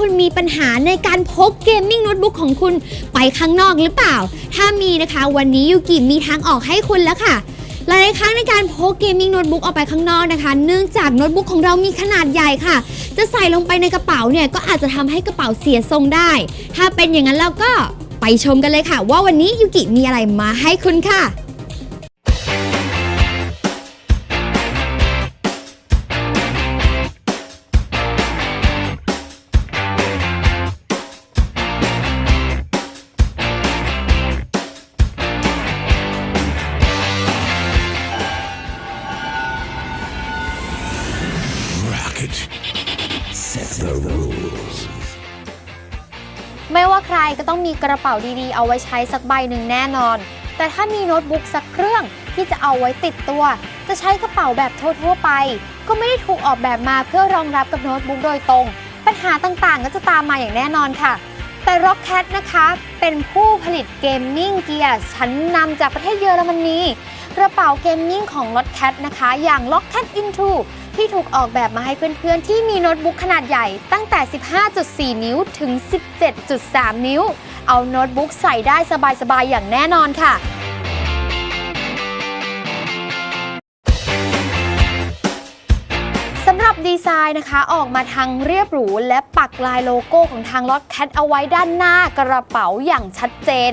คุณมีปัญหาในการพกเกมมิ่งโน้ตบุ๊กของคุณไปข้างนอกหรือเปล่า ถ้ามีนะคะ วันนี้ยูกิมีทางออกให้คุณแล้วค่ะหลายครั้งในการพกเกมมิ่งโน้ตบุ๊กออกไปข้างนอกนะคะ เนื่องจากโน้ตบุ๊กของเรามีขนาดใหญ่ค่ะ จะใส่ลงไปในกระเป๋าเนี่ยก็อาจจะทำให้กระเป๋าเสียทรงได้ ถ้าเป็นอย่างนั้นเราก็ไปชมกันเลยค่ะ ว่าวันนี้ยูกิมีอะไรมาให้คุณค่ะ Rocket. Set the rules. ไม่ว่าใครก็ต้องมีกระเป๋าดีๆ เอาไว้ใช้สักใบหนึ่งแน่นอน แต่ถ้ามีโน้ตบุ๊กสักเครื่องที่จะเอาไว้ติดตัว จะใช้กระเป๋าแบบทั่วๆไป ก็ไม่ได้ถูกออกแบบมาเพื่อรองรับกับโน้ตบุ๊กโดยตรง ปัญหาต่างๆ ก็จะตามมาอย่างแน่นอนค่ะ แต่ Rockcat นะคะ เป็นผู้ผลิตเกมมิ่งเกียร์ชั้นนำจากประเทศเยอรมนีกระเป๋าเกมมิ่งของ Rockcat นะคะ อย่าง Rockcat Into ที่ถูกออกแบบมาให้เพื่อนๆ ที่มีโน้ตบุ๊กขนาดใหญ่ตั้งแต่ 15.4 นิ้วถึง 17.3 นิ้ว เอาโน้ตบุ๊กใส่ได้สบายๆ อย่างแน่นอนค่ะสำหรับดีไซน์นะคะออกมาทางเรียบหรู และปักลายโลโก้ของทางล็อตแคทเอาไว้ด้านหน้ากระเป๋าอย่างชัดเจน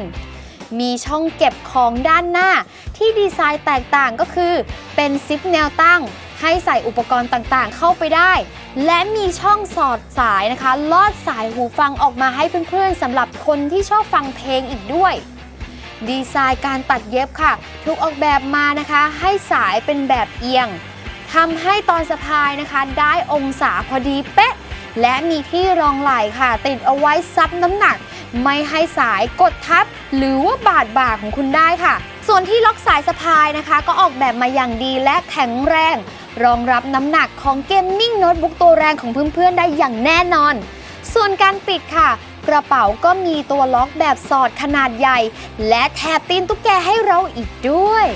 มีช่องเก็บของด้านหน้า ที่ดีไซน์แตกต่างก็คือ เป็นซิปแนวตั้ง ให้ใส่อุปกรณ์ต่างๆ เข้าไปได้ และมีช่องสอดสายนะคะ ลอดสายหูฟังออกมาให้เพื่อนๆสำหรับคนที่ชอบฟังเพลงอีกด้วย ดีไซน์การตัดเย็บค่ะ ถูกออกแบบมานะคะ ให้สายเป็นแบบเอียงทำให้ตอนสะพายนะคะ ได้องศาพอดีเป๊ะ และมีที่รองไหล่ค่ะ ติดเอาไว้ซับน้ำหนัก ไม่ให้สายกดทับ หรือว่าบาดบ่าของคุณได้ค่ะส่วนที่ล็อกสายสะพายนะคะ ก็ออกแบบมาอย่างดีและแข็งแรง รองรับน้ำหนักของเกมมิ่งโน้ตบุ๊กตัวแรงของเพื่อนๆได้อย่างแน่นอน ส่วนการปิดค่ะ กระเป๋าก็มีตัวล็อกแบบสอดขนาดใหญ่ และแถบตีนตุ๊กแกให้เราอีกด้วย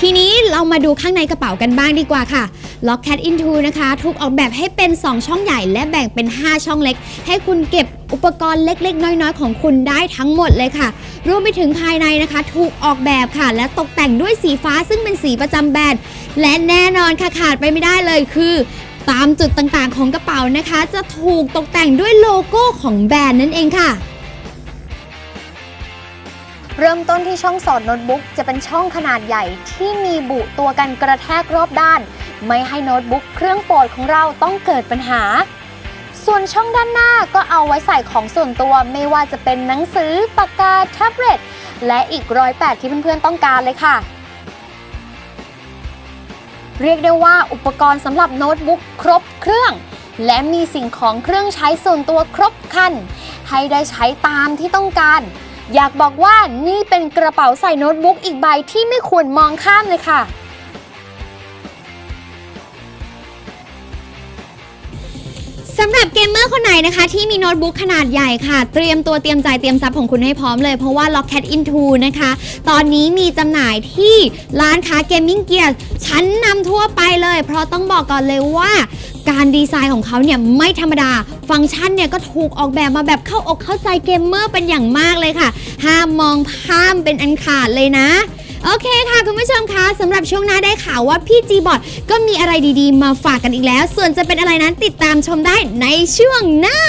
ทีนี้เรามาดูข้างในกระเป๋ากันบ้างดีกว่าค่ะ Lockcat Into นะคะ ถูกออกแบบให้เป็น 2 ช่องใหญ่ และแบ่งเป็น 5 ช่องเล็ก ให้คุณเก็บอุปกรณ์เล็กๆ น้อยๆ ของคุณได้ทั้งหมดเลยค่ะ รวมไปถึงภายในนะคะ ถูกออกแบบค่ะ และตกแต่งด้วยสีฟ้าซึ่งเป็นสีประจำแบรนด์และแน่นอนค่ะขาดไปไม่ได้เลยคือตามจุดต่างๆ ของกระเป๋านะคะ จะถูกตกแต่งด้วยโลโก้ของแบรนด์นั่นเองค่ะ เริ่มต้นที่ช่องสอดโน้ตบุ๊กจะเป็นช่องขนาดใหญ่ที่มีบุตัวกันกระแทกรอบด้าน ไม่ให้โน้ตบุ๊กเครื่องโปรดของเราต้องเกิดปัญหา ส่วนช่องด้านหน้าก็เอาไว้ใส่ของส่วนตัวไม่ว่าจะเป็นหนังสือปากกาแท็บเล็ตและอีกร้อยแปดที่เพื่อนๆต้องการเลยค่ะ เรียกได้ว่าอุปกรณ์สำหรับโน้ตบุ๊กครบเครื่อง และมีสิ่งของเครื่องใช้ส่วนตัวครบคัน ให้ได้ใช้ตามที่ต้องการ อยากบอกว่านี่เป็นกระเป๋าใส่โน้ตบุ๊กอีกใบที่ไม่ควรมองข้ามเลยค่ะ สำหรับเกมเมอร์คนไหนนะคะ ที่มีโน้ตบุ๊กขนาดใหญ่ค่ะ เตรียมตัวเตรียมใจเตรียมทรัพย์ของคุณให้พร้อมเลย เพราะว่า Lockcat Into นะคะ ตอนนี้มีจำหน่ายที่ร้านค้าเกมมิ่งเกียร์ชั้นนำทั่วไปเลย เพราะต้องบอกก่อนเลยว่าการดีไซน์ของเขาเนี่ยไม่ธรรมดา ฟังก์ชันเนี่ยก็ถูกออกแบบมาแบบเข้าอกเข้าใจเกมเมอร์เป็นอย่างมากเลยค่ะ ห้ามมองข้ามเป็นอันขาดเลยนะ โอเคค่ะคุณผู้ชมคะสำหรับช่วงหน้าได้ข่าวว่าพี่จีบอทก็มีอะไรดีๆ มาฝากกันอีกแล้ว ส่วนจะเป็นอะไรนั้นติดตามชมได้ในช่วงหน้า